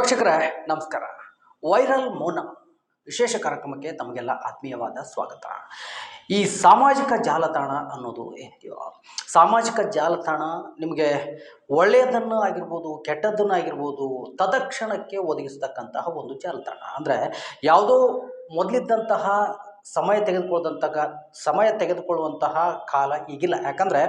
ವೀಕ್ಷಕರೇ, ನಮಸ್ಕಾರ. ವೈರಲ್ ಮೌನ, ವಿಶೇಷ ಕಾರ್ಯಕ್ರಮಕ್ಕೆ ತಮಗೆಲ್ಲ ಆತ್ಮೀಯವಾದ ಸ್ವಾಗತ. ಈ ಸಾಮಾಜಿಕ ಜಾಲತಾಣ ಅನ್ನೋದು ಏನಿದೆಯೋ, ಸಾಮಾಜಿಕ ಜಾಲತಾಣ ನಿಮಗೆ ಒಳ್ಳೆಯದನ್ನು ಆಗಿರ್ಬೋದು, ಕೆಟ್ಟದ್ದನ್ನು ಆಗಿರ್ಬೋದು, ತದಕ್ಷಣಕ್ಕೆ ಒದಗಿಸ್ತಕ್ಕಂತಹ ಒಂದು ಜಾಲತಾಣ. ಅಂದರೆ ಯಾವುದೋ ಮೊದಲಿದ್ದಂತಹ ಸಮಯ ತೆಗೆದುಕೊಳ್ಳದಂತಹ, ಸಮಯ ತೆಗೆದುಕೊಳ್ಳುವಂತಹ ಕಾಲ ಈಗಿಲ್ಲ. ಯಾಕಂದರೆ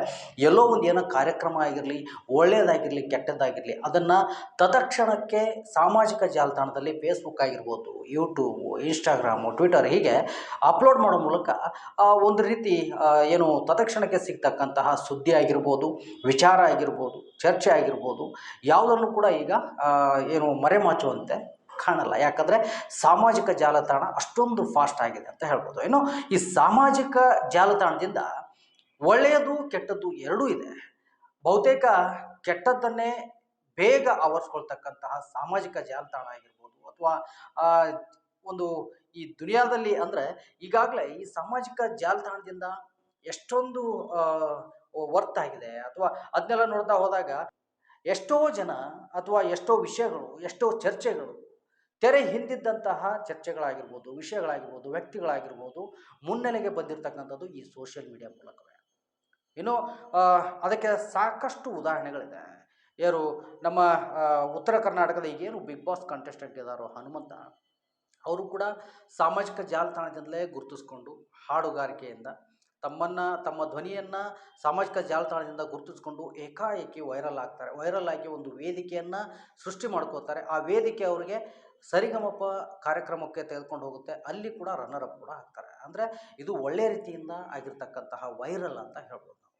ಎಲ್ಲೋ ಒಂದು ಏನೋ ಕಾರ್ಯಕ್ರಮ ಆಗಿರಲಿ ಒಳ್ಳೆಯದಾಗಿರಲಿ ಕೆಟ್ಟದ್ದಾಗಿರಲಿ ಅದನ್ನು ತತ್ಕ್ಷಣಕ್ಕೆ ಸಾಮಾಜಿಕ ಜಾಲತಾಣದಲ್ಲಿ ಫೇಸ್ಬುಕ್ ಆಗಿರ್ಬೋದು ಯೂಟ್ಯೂಬು ಇನ್ಸ್ಟಾಗ್ರಾಮು ಟ್ವಿಟರ್ ಹೀಗೆ ಅಪ್ಲೋಡ್ ಮಾಡೋ ಮೂಲಕ ಒಂದು ರೀತಿ ಏನು ತತ್ಕ್ಷಣಕ್ಕೆ ಸಿಗ್ತಕ್ಕಂತಹ ಸುದ್ದಿ ಆಗಿರ್ಬೋದು, ವಿಚಾರ ಆಗಿರ್ಬೋದು, ಚರ್ಚೆ ಆಗಿರ್ಬೋದು, ಯಾವುದನ್ನು ಕೂಡ ಈಗ ಏನು ಮರೆಮಾಚುವಂತೆ ಕಾಣಲ್ಲ. ಯಾಕಂದರೆ ಸಾಮಾಜಿಕ ಜಾಲತಾಣ ಅಷ್ಟೊಂದು ಫಾಸ್ಟ್ ಆಗಿದೆ ಅಂತ ಹೇಳ್ಬೋದು. ಏನು ಈ ಸಾಮಾಜಿಕ ಜಾಲತಾಣದಿಂದ ಒಳ್ಳೆಯದು ಕೆಟ್ಟದ್ದು ಎರಡೂ ಇದೆ. ಬಹುತೇಕ ಕೆಟ್ಟದ್ದನ್ನೇ ಬೇಗ ಆವರಿಸ್ಕೊಳ್ತಕ್ಕಂತಹ ಸಾಮಾಜಿಕ ಜಾಲತಾಣ ಆಗಿರ್ಬೋದು ಅಥವಾ ಒಂದು ಈ ದುನಿಯಾದಲ್ಲಿ ಅಂದರೆ ಈಗಾಗಲೇ ಈ ಸಾಮಾಜಿಕ ಜಾಲತಾಣದಿಂದ ಎಷ್ಟೊಂದು ವರ್ತ್ ಆಗಿದೆ ಅಥವಾ ಅದನ್ನೆಲ್ಲ ನೋಡ್ತಾ ಹೋದಾಗ ಎಷ್ಟೋ ಜನ ಅಥವಾ ಎಷ್ಟೋ ವಿಷಯಗಳು, ಎಷ್ಟೋ ಚರ್ಚೆಗಳು ತೆರೆ ಹಿಂದಿದ್ದಂತಹ ಚರ್ಚೆಗಳಾಗಿರ್ಬೋದು, ವಿಷಯಗಳಾಗಿರ್ಬೋದು, ವ್ಯಕ್ತಿಗಳಾಗಿರ್ಬೋದು ಮುನ್ನೆಲೆಗೆ ಬಂದಿರತಕ್ಕಂಥದ್ದು ಈ ಸೋಷಿಯಲ್ ಮೀಡಿಯಾ ಮೂಲಕವೇ. ಇನ್ನು ಅದಕ್ಕೆ ಸಾಕಷ್ಟು ಉದಾಹರಣೆಗಳಿದೆ. ಯಾರು ನಮ್ಮ ಉತ್ತರ ಕರ್ನಾಟಕದ ಈಗೇನು ಬಿಗ್ ಬಾಸ್ ಕಂಟೆಸ್ಟೆಂಟ್ ಇದ್ದಾರೋ ಹನುಮಂತ, ಅವರು ಕೂಡ ಸಾಮಾಜಿಕ ಜಾಲತಾಣದಿಂದಲೇ ಗುರುತಿಸ್ಕೊಂಡು ಹಾಡುಗಾರಿಕೆಯಿಂದ ತಮ್ಮನ್ನು, ತಮ್ಮ ಧ್ವನಿಯನ್ನು ಸಾಮಾಜಿಕ ಜಾಲತಾಣದಿಂದ ಗುರುತಿಸ್ಕೊಂಡು ಏಕಾಏಕಿ ವೈರಲ್ ಆಗ್ತಾರೆ. ವೈರಲ್ ಆಗಿ ಒಂದು ವೇದಿಕೆಯನ್ನು ಸೃಷ್ಟಿ ಮಾಡ್ಕೋತಾರೆ. ಆ ವೇದಿಕೆ ಅವರಿಗೆ ಸರಿಗಮಪ ಕಾರ್ಯಕ್ರಮಕ್ಕೆ ತೆಗೆದುಕೊಂಡು ಹೋಗುತ್ತೆ. ಅಲ್ಲಿ ಕೂಡ ರನ್ನರ್ ಅಪ್ ಕೂಡ ಆಗ್ತಾರೆ. ಅಂದರೆ ಇದು ಒಳ್ಳೆಯ ರೀತಿಯಿಂದ ಆಗಿರ್ತಕ್ಕಂತಹ ವೈರಲ್ ಅಂತ ಹೇಳ್ಬೋದು ನಾವು.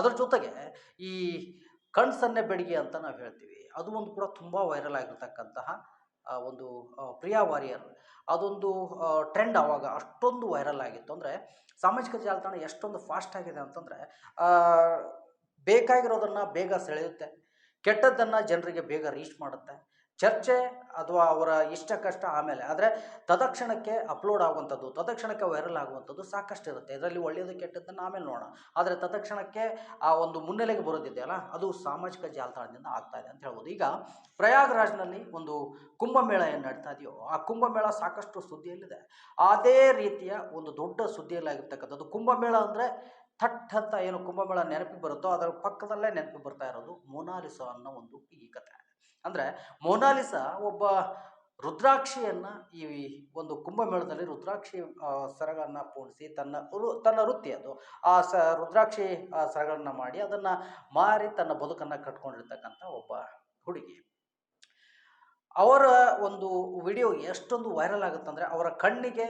ಅದರ ಜೊತೆಗೆ ಈ ಕಣ್ಸನ್ನೆ ಬೆಡಿಗೆ ಅಂತ ನಾವು ಹೇಳ್ತೀವಿ. ಅದು ಒಂದು ಕೂಡ ತುಂಬ ವೈರಲ್ ಆಗಿರ್ತಕ್ಕಂತಹ ಒಂದು ಪ್ರಿಯಾ ವಾರಿಯರ್. ಅದೊಂದು ಟ್ರೆಂಡ್ ಆವಾಗ ಅಷ್ಟೊಂದು ವೈರಲ್ ಆಗಿತ್ತು. ಅಂದರೆ ಸಾಮಾಜಿಕ ಜಾಲತಾಣ ಎಷ್ಟೊಂದು ಫಾಸ್ಟ್ ಆಗಿದೆ ಅಂತಂದರೆ ಬೇಕಾಗಿರೋದನ್ನು ಬೇಗ ಸೆಳೆಯುತ್ತೆ. ಕೆಟ್ಟದ್ದನ್ನು ಜನರಿಗೆ ಬೇಗ ರೀಚ್ ಮಾಡುತ್ತೆ. ಚರ್ಚೆ ಅಥವಾ ಅವರ ಇಷ್ಟ ಕಷ್ಟ ಆಮೇಲೆ, ಆದರೆ ತದಕ್ಷಣಕ್ಕೆ ಅಪ್ಲೋಡ್ ಆಗುವಂಥದ್ದು ತದಕ್ಷಣಕ್ಕೆ ವೈರಲ್ ಆಗುವಂಥದ್ದು ಸಾಕಷ್ಟು ಇರುತ್ತೆ ಇದರಲ್ಲಿ ಒಳ್ಳೆಯದು ಕೆಟ್ಟದ್ದನ್ನು ಆಮೇಲೆ ನೋಡೋಣ. ಆದರೆ ತದಕ್ಷಣಕ್ಕೆ ಆ ಒಂದು ಮುನ್ನೆಲೆಗೆ ಬರೋದಿದೆಯಲ್ಲ, ಅದು ಸಾಮಾಜಿಕ ಜಾಲತಾಣದಿಂದ ಆಗ್ತಾ ಇದೆ ಅಂತ ಹೇಳ್ಬೋದು. ಈಗ ಪ್ರಯಾಗ್ರಾಜ್ನಲ್ಲಿ ಒಂದು ಕುಂಭಮೇಳ ಏನು ನಡೀತಾ ಇದೆಯೋ, ಆ ಕುಂಭಮೇಳ ಸಾಕಷ್ಟು ಸುದ್ದಿಯಲ್ಲಿದೆ. ಅದೇ ರೀತಿಯ ಒಂದು ದೊಡ್ಡ ಸುದ್ದಿಯಲ್ಲಾಗಿರ್ತಕ್ಕಂಥದ್ದು. ಕುಂಭಮೇಳ ಅಂದರೆ ಥಟ್ ಅಂತ ಏನು ಕುಂಭಮೇಳ ನೆನಪಿಗೆ ಬರುತ್ತೋ ಅದರ ಪಕ್ಕದಲ್ಲೇ ನೆನಪಿಗೆ ಬರ್ತಾ ಇರೋದು ಮೊನಾಲಿಸಾ ಅನ್ನೋ ಒಂದು ಈ ಕಥೆ ಅಂದರೆ ಮೊನಾಲಿಸಾ ಒಬ್ಬ ರುದ್ರಾಕ್ಷಿಯನ್ನು ಈ ಒಂದು ಕುಂಭಮೇಳದಲ್ಲಿ ರುದ್ರಾಕ್ಷಿ ಸರಗಳನ್ನು ಪೋಣಿಸಿ ತನ್ನ ತನ್ನ ವೃತ್ತಿ ಅದು. ಆ ಸ, ರುದ್ರಾಕ್ಷಿ ಸರಗಳನ್ನು ಮಾಡಿ ಅದನ್ನು ಮಾರಿ ತನ್ನ ಬದುಕನ್ನು ಕಟ್ಕೊಂಡಿರ್ತಕ್ಕಂಥ ಒಬ್ಬ ಹುಡುಗಿ. ಅವರ ಒಂದು ವಿಡಿಯೋ ಎಷ್ಟೊಂದು ವೈರಲ್ ಆಗುತ್ತಂದರೆ ಅವರ ಕಣ್ಣಿಗೆ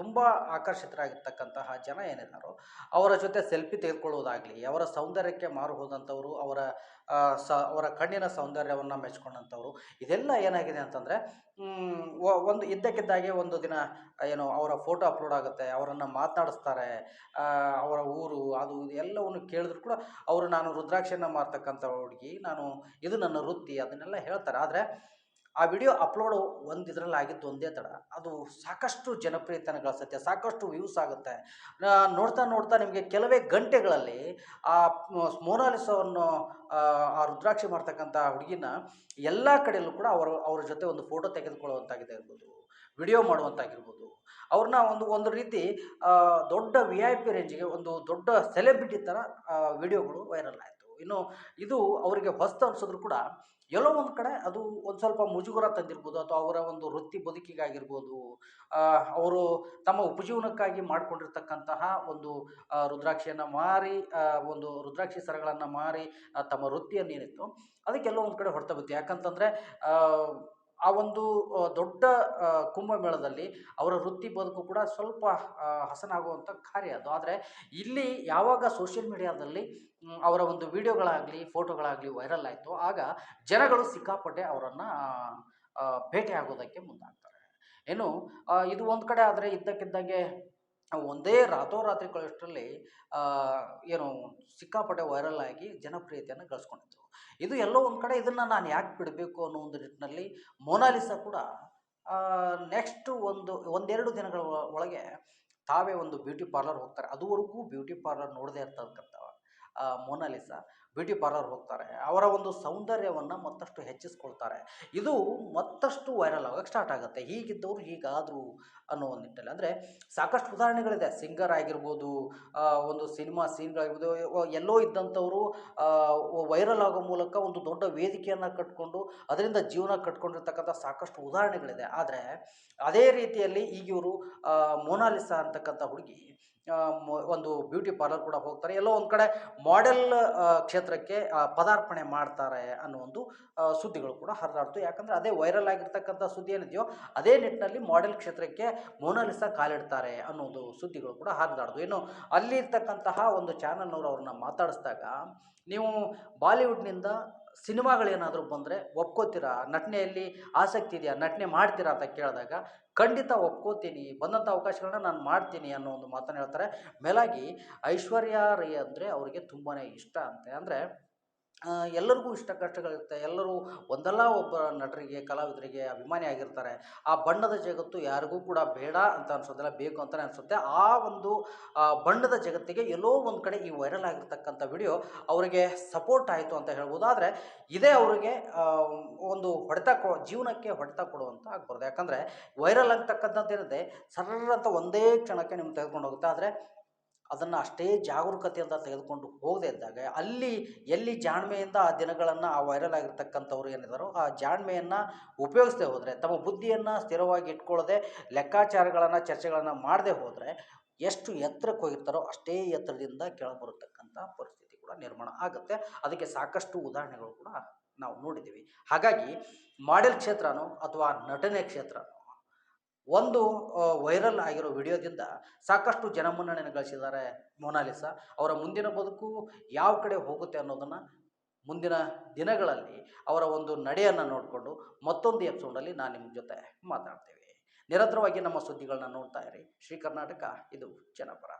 ತುಂಬ ಆಕರ್ಷಿತರಾಗಿರ್ತಕ್ಕಂತಹ ಜನ ಏನಿದ್ದಾರೋ ಅವರ ಜೊತೆ ಸೆಲ್ಫಿ ತೆಗೆದುಕೊಳ್ಳೋದಾಗಲಿ ಅವರ ಸೌಂದರ್ಯಕ್ಕೆ ಮಾರು ಹೋದಂಥವರು, ಅವರ ಸ, ಅವರ ಕಣ್ಣಿನ ಸೌಂದರ್ಯವನ್ನು ಮೆಚ್ಕೊಂಡಂಥವ್ರು, ಇದೆಲ್ಲ ಏನಾಗಿದೆ ಅಂತಂದರೆ ಒಂದು ಇದ್ದಕ್ಕಿದ್ದಾಗೆ ಒಂದು ದಿನ, ಏನು ಅವರ ಫೋಟೋ ಅಪ್ಲೋಡ್ ಆಗುತ್ತೆ, ಅವರನ್ನು ಮಾತನಾಡಿಸ್ತಾರೆ ಅವರ ಊರು, ಅದು, ಇದು ಎಲ್ಲವನ್ನು ಕೇಳಿದ್ರು ಕೂಡ ಅವರು, ನಾನು ರುದ್ರಾಕ್ಷಿಯನ್ನು ಮಾರ್ತಕ್ಕಂಥ ಹುಡುಗಿ, ನಾನು ಇದು ನನ್ನ ವೃತ್ತಿ, ಅದನ್ನೆಲ್ಲ ಹೇಳ್ತಾರೆ. ಆದರೆ ಆ ವಿಡಿಯೋ ಅಪ್ಲೋಡು ಒಂದು ಇದರಲ್ಲಿ ಆಗಿದ್ದು ಒಂದೇ ತಡ. ಅದು ಸಾಕಷ್ಟು ಜನಪ್ರಿಯತೆಯನ್ನು ಗಳಿಸುತ್ತೆ ಸಾಕಷ್ಟು ವ್ಯೂಸ್ ಆಗುತ್ತೆ. ನೋಡ್ತಾ ನೋಡ್ತಾ ನಿಮಗೆ ಕೆಲವೇ ಗಂಟೆಗಳಲ್ಲಿ ಆ ಮೋನಾಲಿಸವನ್ನು, ಆ ರುದ್ರಾಕ್ಷಿ ಮಾಡ್ತಕ್ಕಂಥ ಹುಡುಗಿನ ಎಲ್ಲ ಕಡೆಯಲ್ಲೂ ಕೂಡ ಅವರು, ಅವ್ರ ಜೊತೆ ಒಂದು ಫೋಟೋ ತೆಗೆದುಕೊಳ್ಳುವಂತಾಗಿದೆ ಇರ್ಬೋದು ವಿಡಿಯೋ ಮಾಡುವಂತಾಗಿರ್ಬೋದು. ಅವ್ರನ್ನ ಒಂದು ಒಂದು ರೀತಿ ದೊಡ್ಡ ವಿ ಐ ಪಿ ರೇಂಜಿಗೆ ಒಂದು ದೊಡ್ಡ ಸೆಲೆಬ್ರಿಟಿ ಥರ ವಿಡಿಯೋಗಳು ವೈರಲ್ ಆಯಿತು. ಇನ್ನು ಇದು ಅವರಿಗೆ ಹೊಸ್ತು ಅನಿಸಿದ್ರು ಕೂಡ ಎಲ್ಲೋ ಒಂದು ಕಡೆ ಅದು ಒಂದು ಸ್ವಲ್ಪ ಮುಜುಗರ ತಂದಿರ್ಬೋದು ಅಥವಾ ಅವರ ಒಂದು ವೃತ್ತಿ ಬದುಕಿಗಾಗಿರ್ಬೋದು. ಅವರು ತಮ್ಮ ಉಪಜೀವನಕ್ಕಾಗಿ ಮಾಡಿಕೊಂಡಿರ್ತಕ್ಕಂತಹ ಒಂದು ರುದ್ರಾಕ್ಷಿಯನ್ನು ಮಾರಿ ಒಂದು ರುದ್ರಾಕ್ಷಿ ಸರಗಳನ್ನು ಮಾರಿ ತಮ್ಮ ವೃತ್ತಿಯನ್ನು ಏನಿತ್ತು ಅದಕ್ಕೆಲ್ಲೋ ಒಂದು ಕಡೆ ಹೊಡ್ತಾ ಬಿತ್ತು ಯಾಕಂತಂದರೆ ಆ ಒಂದು ದೊಡ್ಡ ಕುಂಭಮೇಳದಲ್ಲಿ ಅವರ ವೃತ್ತಿ ಬದುಕು ಕೂಡ ಸ್ವಲ್ಪ ಹಸನಾಗುವಂಥ ಕಾರ್ಯ ಅದು. ಆದರೆ ಇಲ್ಲಿ ಯಾವಾಗ ಸೋಷಿಯಲ್ ಮೀಡಿಯಾದಲ್ಲಿ ಅವರ ಒಂದು ವಿಡಿಯೋಗಳಾಗಲಿ, ಫೋಟೋಗಳಾಗಲಿ ವೈರಲ್ ಆಯಿತು, ಆಗ ಜನಗಳು ಸಿಕ್ಕಾಪಟ್ಟೆ ಅವರನ್ನು ಭೇಟಿ ಆಗೋದಕ್ಕೆ ಮುಂದಾಗ್ತಾರೆ. ಏನು ಇದು ಒಂದು ಕಡೆ ಆದರೆ ಇದ್ದಕ್ಕಿದ್ದಾಗೆ ಒಂದೇ ರಾತ್ರೋರಾತ್ರಿ ಏನು, ಸಿಕ್ಕಾಪಟ್ಟೆ ವೈರಲ್ ಆಗಿ ಜನಪ್ರಿಯತೆಯನ್ನು ಗಳಿಸ್ಕೊಂಡಿತ್ತು ಇದು ಎಲ್ಲೋ ಒಂದು ಕಡೆ ಇದನ್ನು ನಾನು ಯಾಕೆ ಬಿಡಬೇಕು ಅನ್ನೋ ಒಂದು ನಿಟ್ಟಿನಲ್ಲಿ ಮೊನಾಲಿಸ ಕೂಡ ನೆಕ್ಸ್ಟ್ ಒಂದು, ಒಂದೆರಡು ದಿನಗಳ ಒಳಗೆ ತಾವೇ ಒಂದು ಬ್ಯೂಟಿ ಪಾರ್ಲರ್ ಹೋಗ್ತಾರೆ. ಅದುವರೆಗೂ ಬ್ಯೂಟಿ ಪಾರ್ಲರ್ ನೋಡದೇ ಇರ್ತಕ್ಕಂಥ ಮೋನಾಲಿಸಾ ಬ್ಯೂಟಿ ಪಾರ್ಲರ್ ಹೋಗ್ತಾರೆ. ಅವರ ಒಂದು ಸೌಂದರ್ಯವನ್ನು ಮತ್ತಷ್ಟು ಹೆಚ್ಚಿಸ್ಕೊಳ್ತಾರೆ. ಇದು ಮತ್ತಷ್ಟು ವೈರಲ್ ಆಗೋಕ್ಕೆ ಸ್ಟಾರ್ಟ್ ಆಗುತ್ತೆ. ಹೀಗಿದ್ದವರು ಹೀಗಾದರು ಅನ್ನೋ ಒಂದು ನಿಟ್ಟಲ್ಲಿ. ಅಂದರೆ ಸಾಕಷ್ಟು ಉದಾಹರಣೆಗಳಿದೆ. ಸಿಂಗರ್ ಆಗಿರ್ಬೋದು ಒಂದು ಸಿನಿಮಾ ಸೀನ್ಗಳಾಗಿರ್ಬೋದು ಎಲ್ಲೋ ಇದ್ದಂಥವರು ವೈರಲ್ ಆಗೋ ಮೂಲಕ ಒಂದು ದೊಡ್ಡ ವೇದಿಕೆಯನ್ನು ಕಟ್ಕೊಂಡು, ಅದರಿಂದ ಜೀವನ ಕಟ್ಕೊಂಡಿರ್ತಕ್ಕಂಥ ಸಾಕಷ್ಟು ಉದಾಹರಣೆಗಳಿದೆ. ಆದರೆ, ಅದೇ ರೀತಿಯಲ್ಲಿ ಈಗ ಇವರು ಮೋನಾಲಿಸಾ ಅಂತಕ್ಕಂಥ ಹುಡುಗಿ ಒಂದು ಬ್ಯೂಟಿ ಪಾರ್ಲರ್ ಕೂಡ ಹೋಗ್ತಾರೆ. ಎಲ್ಲೋ ಒಂದು ಕಡೆ ಮಾಡೆಲ್ ಕ್ಷೇತ್ರಕ್ಕೆ ಪದಾರ್ಪಣೆ ಮಾಡ್ತಾರೆ ಅನ್ನೋ ಒಂದು ಸುದ್ದಿಗಳು ಕೂಡ ಹರಿದಾಡ್ತು. ಯಾಕಂದರೆ ಅದೇ ವೈರಲ್ ಆಗಿರ್ತಕ್ಕಂಥ ಸುದ್ದಿ ಏನಿದೆಯೋ, ಅದೇ ನಿಟ್ಟಿನಲ್ಲಿ ಮಾಡೆಲ್ ಕ್ಷೇತ್ರಕ್ಕೆ ಮೋನಾಲಿಸಾ ಕಾಲಿಡ್ತಾರೆ ಅನ್ನೋದು ಸುದ್ದಿಗಳು ಕೂಡ ಹರಿದಾಡ್ದು. ಇನ್ನು ಅಲ್ಲಿ ಇರ್ತಕ್ಕಂತಹ ಒಂದು ಚಾನಲ್ನವರು ಅವ್ರನ್ನ ಮಾತಾಡಿಸ್ದಾಗ, ನೀವು ಬಾಲಿವುಡ್ನಿಂದ ಸಿನಿಮಾಗಳೇನಾದರೂ ಬಂದರೆ ಒಪ್ಕೋತೀರಾ? ನಟನೆಯಲ್ಲಿ ಆಸಕ್ತಿ ಇದೆಯಾ? ನಟನೆ ಮಾಡ್ತೀರಾ ಅಂತ ಕೇಳಿದಾಗ, ಖಂಡಿತ ಒಪ್ಕೋತೀನಿ ಬಂದಂಥ ಅವಕಾಶಗಳನ್ನ ನಾನು ಮಾಡ್ತೀನಿ ಅನ್ನೋ ಒಂದು ಮಾತನ್ನು ಹೇಳ್ತಾರೆ. ಮೇಲಾಗಿ ಐಶ್ವರ್ಯ ರೈ ಅಂದರೆ ಅವರಿಗೆ ತುಂಬಾ ಇಷ್ಟ ಅಂತೆ. ಅಂದರೆ ಎಲ್ಲರಿಗೂ ಇಷ್ಟ ಕಷ್ಟಗಳಿರುತ್ತೆ. ಎಲ್ಲರೂ ಒಂದಲ್ಲ ಒಬ್ಬ ನಟರಿಗೆ, ಕಲಾವಿದರಿಗೆ ಅಭಿಮಾನಿ ಆಗಿರ್ತಾರೆ. ಆ ಬಣ್ಣದ ಜಗತ್ತು ಯಾರಿಗೂ ಕೂಡ ಬೇಡ ಅಂತ ಅನ್ಸೋದಿಲ್ಲ ಬೇಕು ಅಂತಲೇ ಅನಿಸುತ್ತೆ. ಆ ಒಂದು ಬಣ್ಣದ ಜಗತ್ತಿಗೆ ಎಲ್ಲೋ ಒಂದು ಕಡೆ ಈ ವೈರಲ್ ಆಗಿರ್ತಕ್ಕಂಥ ವಿಡಿಯೋ ಅವರಿಗೆ ಸಪೋರ್ಟ್ ಆಯಿತು ಅಂತ ಹೇಳ್ಬೋದು. ಆದರೆ ಇದೇ ಅವರಿಗೆ ಒಂದು ಹೊಡೆತ ಕೊ, ಜೀವನಕ್ಕೆ ಹೊಡೆತ ಕೊಡುವಂತ ಆಗ್ಬಾರ್ದು. ಯಾಕಂದರೆ ವೈರಲ್ ಆಗ್ತಕ್ಕಂಥದ್ದು ಏನಿದೆ ಸರಳ ಅಂತ ಒಂದೇ ಕ್ಷಣಕ್ಕೆ ನಿಮ್ಗೆ ತೆಗೆದುಕೊಂಡು ಹೋಗುತ್ತೆ. ಆದರೆ ಅದನ್ನು ಅಷ್ಟೇ ಜಾಗರೂಕತೆಯಿಂದ ತೆಗೆದುಕೊಂಡು ಹೋಗದೇ ಇದ್ದಾಗ ಅಲ್ಲಿ ಎಲ್ಲಿ ಜಾಣ್ಮೆಯಿಂದ ಆ ದಿನಗಳನ್ನು ಆ ವೈರಲ್ ಆಗಿರ್ತಕ್ಕಂಥವ್ರು ಏನಿದ್ದಾರೋ ಆ ಜಾಣ್ಮೆಯನ್ನು ಉಪಯೋಗಿಸದೆ ಹೋದರೆ, ತಮ್ಮ ಬುದ್ಧಿಯನ್ನು ಸ್ಥಿರವಾಗಿ ಇಟ್ಕೊಳ್ಳದೆ ಲೆಕ್ಕಾಚಾರಗಳನ್ನು, ಚರ್ಚೆಗಳನ್ನು ಮಾಡದೆ ಹೋದರೆ ಎಷ್ಟು ಎತ್ತರಕ್ಕೆ ಹೋಗಿರ್ತಾರೋ ಅಷ್ಟೇ ಎತ್ತರದಿಂದ ಕೆಳಬರತಕ್ಕಂಥ ಪರಿಸ್ಥಿತಿ ಕೂಡ ನಿರ್ಮಾಣ ಆಗುತ್ತೆ. ಅದಕ್ಕೆ ಸಾಕಷ್ಟು ಉದಾಹರಣೆಗಳು ಕೂಡ ನಾವು ನೋಡಿದ್ದೀವಿ. ಹಾಗಾಗಿ ಮಾಡೆಲ್ ಕ್ಷೇತ್ರನೋ ಅಥವಾ ನಟನೆ ಕ್ಷೇತ್ರನೋ ಒಂದು ವೈರಲ್ ಆಗಿರೋ ವಿಡಿಯೋದಿಂದ ಸಾಕಷ್ಟು ಜನಮನ್ನಣೆಯನ್ನು ಗಳಿಸಿದ್ದಾರೆ ಮೊನಾಲಿಸಾ. ಅವರ ಮುಂದಿನ ಬದುಕು ಯಾವ ಕಡೆ ಹೋಗುತ್ತೆ ಅನ್ನೋದನ್ನು ಮುಂದಿನ ದಿನಗಳಲ್ಲಿ ಅವರ ಒಂದು ನಡೆಯನ್ನು ನೋಡಿಕೊಂಡು ಮತ್ತೊಂದು ಎಪಿಸೋಡಲ್ಲಿ ನಾನು ನಿಮ್ಮ ಜೊತೆ ಮಾತಾಡ್ತೇವೆ. ನಿರಂತರವಾಗಿ ನಮ್ಮ ಸುದ್ದಿಗಳನ್ನ ನೋಡ್ತಾ ಇರಿ. ಶ್ರೀ ಕರ್ನಾಟಕ, ಇದು ಜನಪರ.